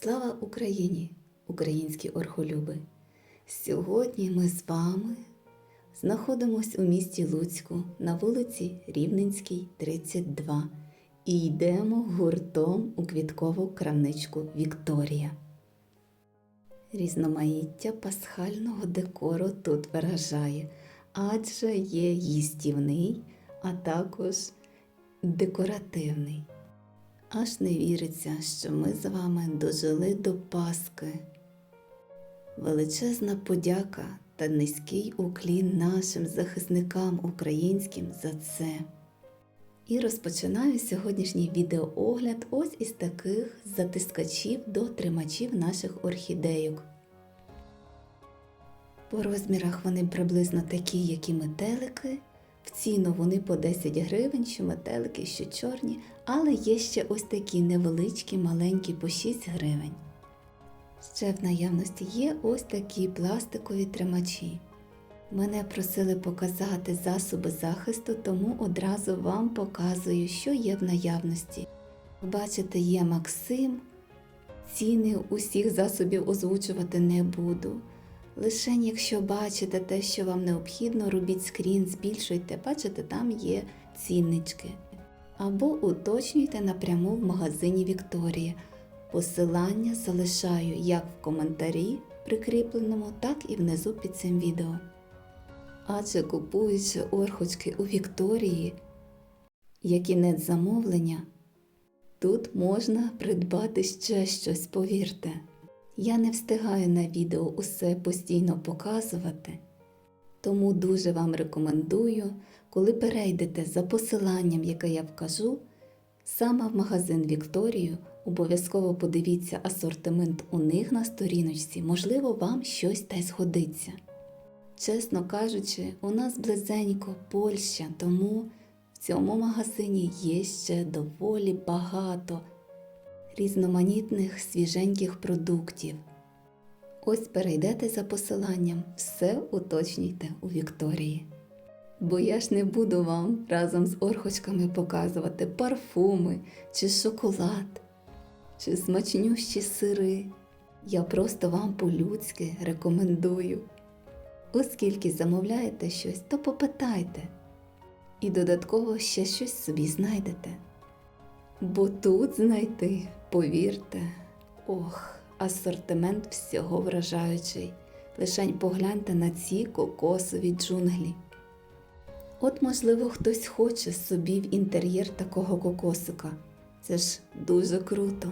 Слава Україні, українські орхолюби! Сьогодні ми з вами знаходимось у місті Луцьку на вулиці Рівненській, 32 і йдемо гуртом у квіткову крамничку Вікторія. Різноманіття пасхального декору тут виражає, адже є їстівний, а також декоративний. Аж не віриться, що ми з вами дожили до Пасхи. Величезна подяка та низький уклін нашим захисникам українським за це. І розпочинаю сьогоднішній відеоогляд ось із таких затискачів до тримачів наших орхідейок. По розмірах вони приблизно такі, як і метелики. В ціну вони по 10 гривень, що метелики, що чорні, але є ще ось такі невеличкі, маленькі по 6 гривень. Ще в наявності є ось такі пластикові тримачі. Мене просили показати засоби захисту, тому одразу вам показую, що є в наявності. Бачите, є Максим. Ціни усіх засобів озвучувати не буду. Лише якщо бачите те, що вам необхідно, робіть скрін, збільшуйте, бачите, там є ціннички. Або уточнюйте напряму в магазині Вікторія. Посилання залишаю як в коментарі прикріпленому, так і внизу під цим відео. Адже купуючи орхочки у Вікторії, як і замовлення, тут можна придбати ще щось, повірте. Я не встигаю на відео усе постійно показувати, тому дуже вам рекомендую, коли перейдете за посиланням, яке я вкажу, саме в магазин Вікторію, обов'язково подивіться асортимент у них на сторіночці, можливо, вам щось та й згодиться. Чесно кажучи, у нас близенько Польща, тому в цьому магазині є ще доволі багато різноманітних свіженьких продуктів. Ось перейдете за посиланням, все уточнюйте у Вікторії. Бо я ж не буду вам разом з орхочками показувати парфуми чи шоколад, чи смачнющі сири. Я просто вам по-людськи рекомендую. Оскільки замовляєте щось, то попитайте. І додатково ще щось собі знайдете. Бо тут знайти, повірте, ох, асортимент всього вражаючий. Лишень погляньте на ці кокосові джунглі. От, можливо, хтось хоче собі в інтер'єр такого кокосика. Це ж дуже круто.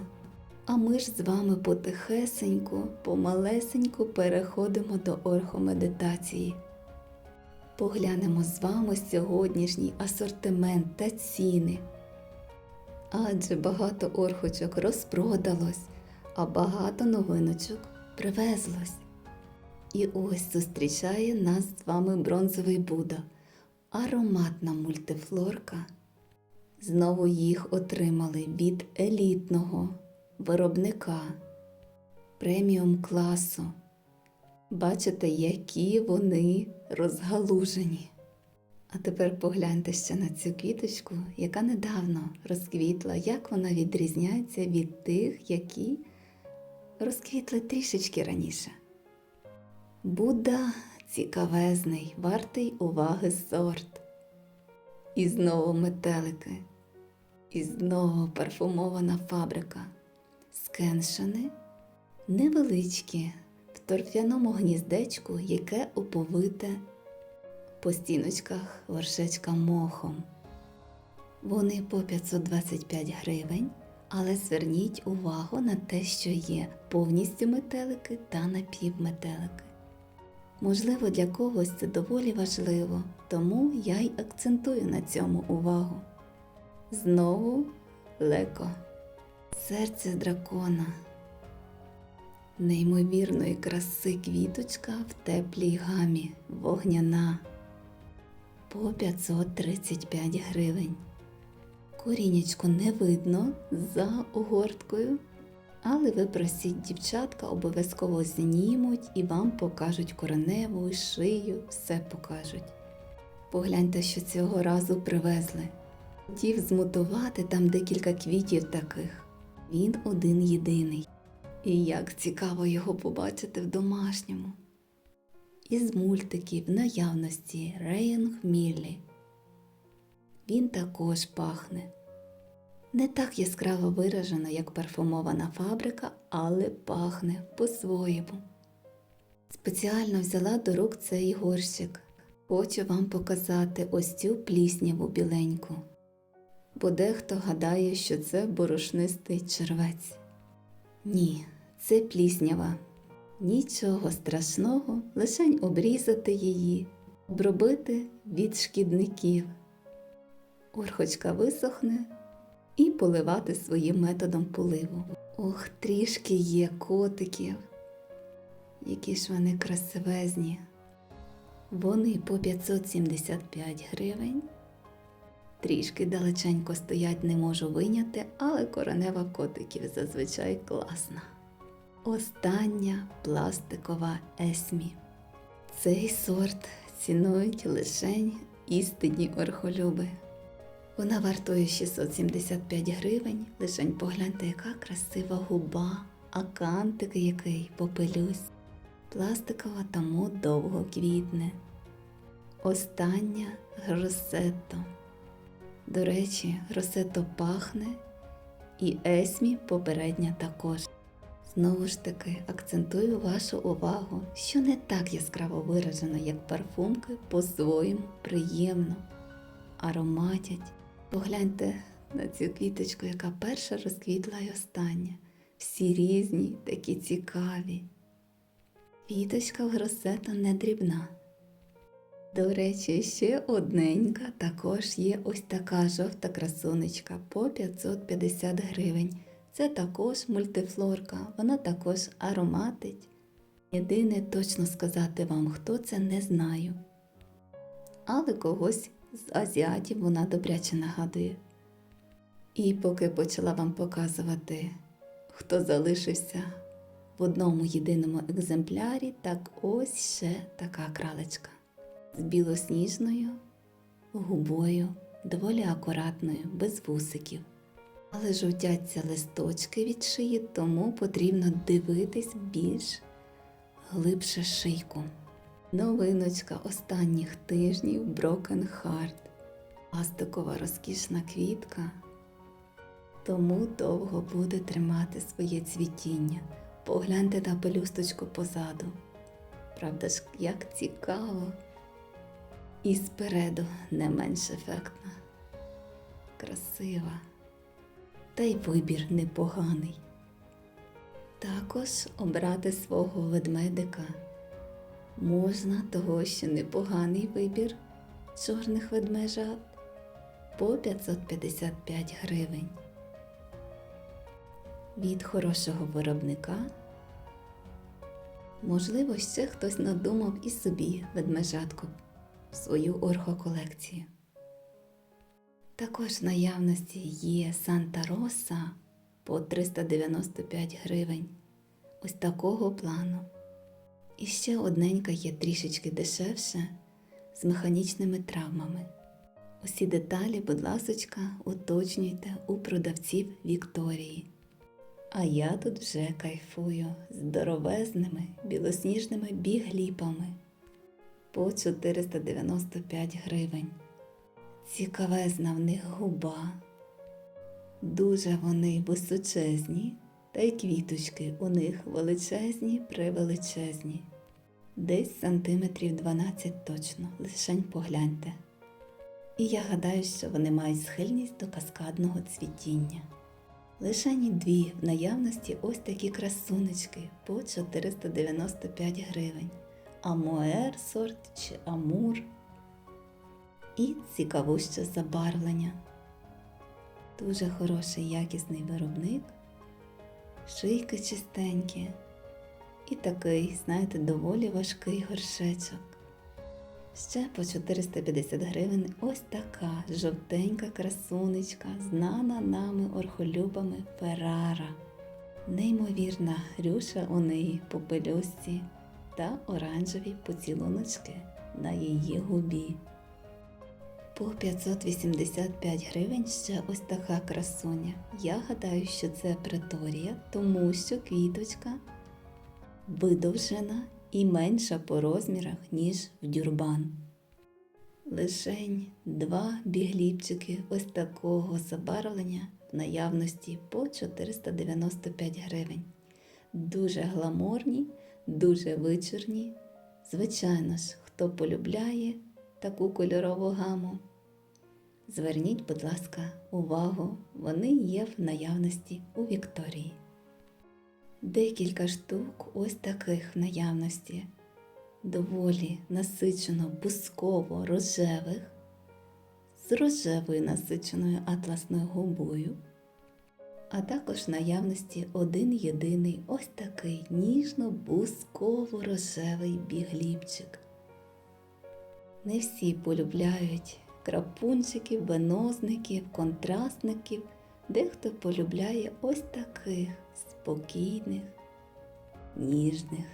А ми ж з вами потихесеньку, помалесеньку переходимо до орхомедитації. Поглянемо з вами сьогоднішній асортимент та ціни. Адже багато орхочок розпродалось, а багато новиночок привезлось. І ось зустрічає нас з вами бронзовий Буда, ароматна мультифлорка. Знову їх отримали від елітного виробника преміум класу. Бачите, які вони розгалужені. А тепер погляньте ще на цю квіточку, яка недавно розквітла, як вона відрізняється від тих, які розквітли трішечки раніше. Будда цікавезний, вартий уваги сорт. І знову метелики, і знову парфумована фабрика. Скеншени невеличкі в торфяному гніздечку, яке оповите по стіночках горшечка мохом. Вони по 525 гривень, але зверніть увагу на те, що є повністю метелики та напівметелики. Можливо, для когось це доволі важливо, тому я й акцентую на цьому увагу. Знову леко, серце дракона, неймовірної краси квіточка в теплій гамі, вогняна по 535 гривень. Корінечко не видно за огорткою, але ви просіть дівчатка, обов'язково знімуть і вам покажуть кореневу, шию, все покажуть. Погляньте, що цього разу привезли. Хотів змутувати там декілька квітів таких. Він один єдиний. І як цікаво його побачити в домашньому. Із мультиків наявності Рейнг Міллі. Він також пахне. Не так яскраво виражено, як парфумована фабрика, але пахне по-своєму. Спеціально взяла до рук цей горщик. Хочу вам показати ось цю плісняву біленьку. Бо дехто гадає, що це борошнистий червець. Ні, це пліснява. Нічого страшного, лишень обрізати її, обробити від шкідників. Орхочка висохне і поливати своїм методом поливу. Ох, трішки є котиків. Які ж вони красивезні. Вони по 575 гривень. Трішки далеченько стоять, не можу виняти, але коронева котиків зазвичай класна. Остання пластикова есмі. Цей сорт цінують лишень істинні орхолюби. Вона вартує 675 гривень. Лишень погляньте, яка красива губа, а кантик який попелюсь. Пластикова тому довго квітне. Остання гросетто. До речі, гросетто пахне, і есмі попередня також. Знову ж таки, акцентую вашу увагу, що не так яскраво виражено, як парфумки, по-своєму приємно, ароматять. Погляньте на цю квіточку, яка перша розквітла і остання. Всі різні, такі цікаві. Квіточка в гросето не дрібна. До речі, ще одненька також є ось така жовта красунечка по 550 гривень. Це також мультифлорка, вона також ароматить. Єдине точно сказати вам, хто це, не знаю. Але когось з азіатів вона добряче нагадує. І поки почала вам показувати, хто залишився в одному єдиному екземплярі, так ось ще така кралечка з білосніжною губою, доволі акуратною, без вусиків. Але жовтяться листочки від шиї, тому потрібно дивитись більш глибше шийку. Новиночка останніх тижнів Broken Heart. Пластикова розкішна квітка, тому довго буде тримати своє цвітіння. Погляньте на пелюсточку позаду. Правда ж, як цікаво. І спереду не менш ефектна, красива, та й вибір непоганий. Також обрати свого ведмедика можна того, що непоганий вибір чорних ведмежат по 555 гривень. Від хорошого виробника можливо, ще хтось надумав і собі ведмежатку в свою орхоколекцію. Також в наявності є Санта Роса по 395 гривень. Ось такого плану. І ще одненька є трішечки дешевше з механічними травмами. Усі деталі, будь ласочка, уточнюйте у продавців Вікторії. А я тут вже кайфую здоровезними білосніжними бігліпами по 495 гривень. Цікавезна в них губа. Дуже вони височезні, та й квіточки у них величезні, превеличезні. Десь сантиметрів 12 точно, лишень погляньте. І я гадаю, що вони мають схильність до каскадного цвітіння. Лишені дві в наявності ось такі красунечки по 495 гривень. Амуер сорт чи амур. І цікавуще забарвлення. Дуже хороший якісний виробник, шийки чистенькі і такий, знаєте, доволі важкий горшечок. Ще по 450 гривень ось така жовтенька красунечка, знана нами орхолюбами Феррара. Неймовірна грюша у неї по пелюсці та оранжеві поцілуночки на її губі. По 585 гривень ще ось така красуня. Я гадаю, що це преторія, тому що квіточка видовжена і менша по розмірах, ніж в дюрбан. Лишень два бігліпчики ось такого забарвлення в наявності по 495 гривень. Дуже гламурні, дуже вичорні. Звичайно ж, хто полюбляє таку кольорову гаму. Зверніть, будь ласка, увагу, вони є в наявності у Вікторії. Декілька штук ось таких в наявності, доволі насичено бусково рожевих, з рожевою насиченою атласною губою, а також в наявності один єдиний ось такий ніжно-бусково рожевий бігліпчик. Не всі полюбляють крапунчиків, венозників, контрастників, дехто полюбляє ось таких спокійних, ніжних.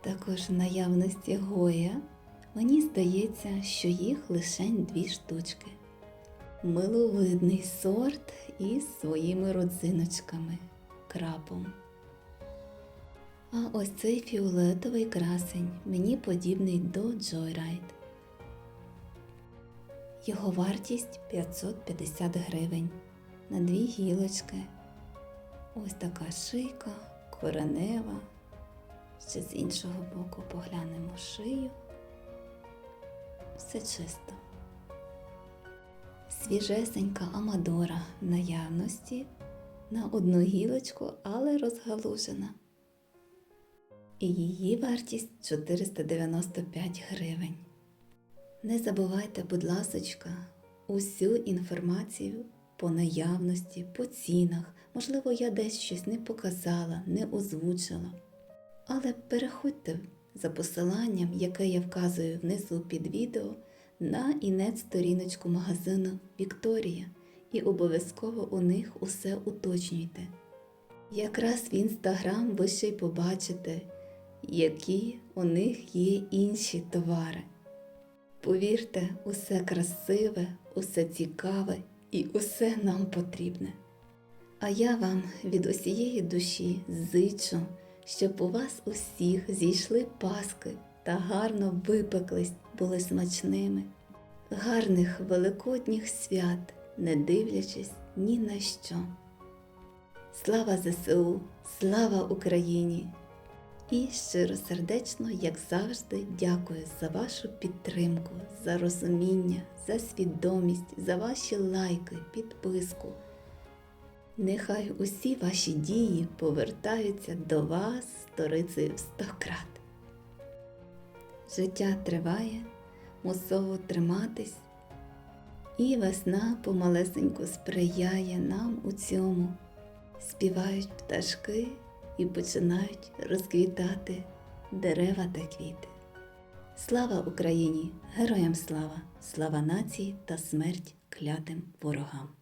Також в наявності Гоя мені здається, що їх лише дві штучки. Миловидний сорт із своїми родзиночками, крапом. А ось цей фіолетовий красень мені подібний до Joyride. Його вартість 550 гривень на дві гілочки. Ось така шийка, коренева. Ще з іншого боку поглянемо шию. Все чисто. Свіжесенька Амадора наявності на одну гілочку, але розгалужена. І її вартість 495 гривень. Не забувайте, будь ласочка, усю інформацію по наявності, по цінах. Можливо, я десь щось не показала, не озвучила. Але переходьте за посиланням, яке я вказую внизу під відео, на інет-сторіночку магазину Вікторія і обов'язково у них усе уточнюйте. Якраз в інстаграм ви ще й побачите, які у них є інші товари. Повірте, усе красиве, усе цікаве і усе нам потрібне. А я вам від усієї душі зичу, щоб у вас усіх зійшли паски та гарно випеклись, були смачними, гарних великодніх свят, не дивлячись ні на що. Слава ЗСУ, слава Україні! І щиросердечно, як завжди, дякую за вашу підтримку, за розуміння, за свідомість, за ваші лайки, підписку. Нехай усі ваші дії повертаються до вас сторицею в сто крат. Життя триває, мусово триматись, і весна помалесеньку сприяє нам у цьому. Співають пташки і починають розквітати дерева та квіти. Слава Україні! Героям слава! Слава нації та смерть клятим ворогам!